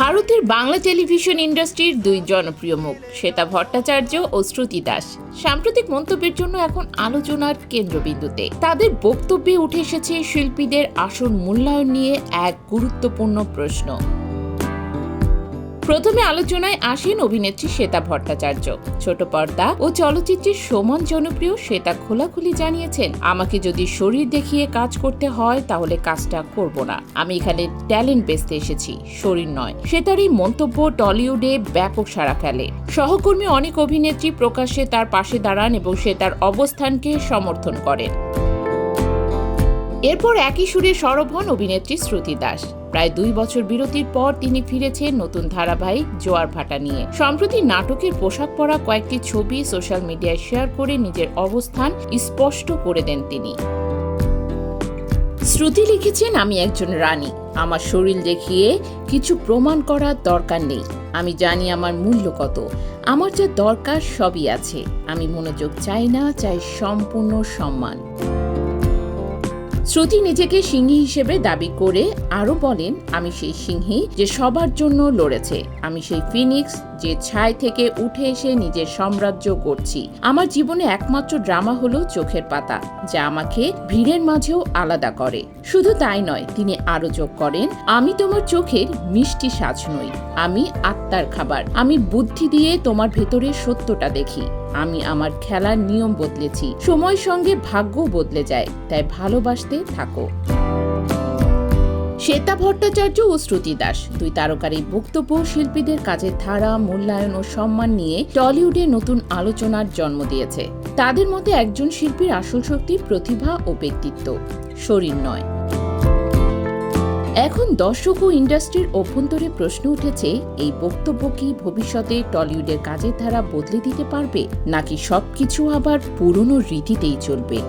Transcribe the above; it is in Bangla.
ভারতের বাংলা টেলিভিশন ইন্ডাস্ট্রির দুই জনপ্রিয় মুখ, শ্বেতা ভট্টাচার্য ও শ্রুতি দাস। সাম্প্রতিক মন্তব্যের জন্য এখন আলোচনার কেন্দ্রবিন্দুতে। তাদের বক্তব্যে উঠে এসেছে শিল্পীদের আসন মূল্যায়ন নিয়ে এক গুরুত্বপূর্ণ প্রশ্ন। প্রথমে আলোচনায় আসেন অভিনেত্রী শ্বেতা ভট্টাচার্য। ছোট পর্দা ও চলচ্চিত্রের সমান জনপ্রিয় শ্বেতা খোলাখুলি জানিয়েছেন, আমাকে যদি শরীর দেখিয়ে কাজ করতে হয়, তাহলে কাজটা করব না। আমি এখানে ট্যালেন্ট বেচতে এসেছি, শরীর নয়। শ্বেতার এই মন্তব্য টলিউডে ব্যাপক সাড়া ফেলে। সহকর্মী অনেক অভিনেত্রী প্রকাশ্যে তার পাশে দাঁড়ান এবং সে তার অবস্থানকে সমর্থন করেন। এরপর একই সুরে সরব হন অভিনেত্রী শ্রুতি দাস। প্রায় দুই বছর বিরতির পর তিনি ফিরেছেন নতুন ধারাবাহিক জোয়ার ভাটা নিয়ে। সম্প্রতি নাটকের পোশাক পরা কয়েকটি ছবি সোশ্যাল মিডিয়ায় শেয়ার করে নিজের অবস্থান স্পষ্ট করে দেন তিনি। শ্রুতি লিখেছেন, আমি একজন রানী। আমার শরীর দেখিয়ে কিছু প্রমাণ করার দরকার নেই। আমি জানি আমার মূল্য কত। আমার যা দরকার সবই আছে। আমি মনোযোগ চাই না, চাই সম্পূর্ণ সম্মান। শ্রুতি নিজেকে সিংহী হিসেবে দাবি করে আরও বলেন, আমি সেই সিংহী যে সবার জন্য লড়েছে। আমি সেই ফিনিক্স যে ছাই থেকে উঠে এসে নিজের সাম্রাজ্য করছি। আমার জীবনে একমাত্র ড্রামা হলো চোখের পাতা, যা আমাকে ভিড়ের মাঝেও আলাদা করে। শুধু তাই নয়, তিনি আরও যোগ করেন, আমি তোমার চোখের মিষ্টি সাজ নই, আমি আত্মার খাবার। আমি বুদ্ধি দিয়ে তোমার ভেতরে সত্যটা দেখি। আমি আমার খেলার নিয়ম বদলেছি। সময়ের সঙ্গে ভাগ্য বদলে যায়, তাই ভালোবাসতে থাকো। শ্বেতা ভট্টাচার্য ও শ্রুতি দাস, দুই তারকার এই বক্তব্য শিল্পীদের কাজের ধারা, মূল্যায়ন ও সম্মান নিয়ে টলিউডে নতুন আলোচনার জন্ম দিয়েছে। তাদের মতে একজন শিল্পীর আসল শক্তি প্রতিভা ও ব্যক্তিত্ব, শরীর নয়। এখন দর্শক ও ইন্ডাস্ট্রির অভ্যন্তরে প্রশ্ন উঠেছে, এই বক্তব্য কি ভবিষ্যতে টলিউডের কাজের ধারা বদলে দিতে পারবে, নাকি সবকিছু আবার পুরনো রীতিতেই চলবে?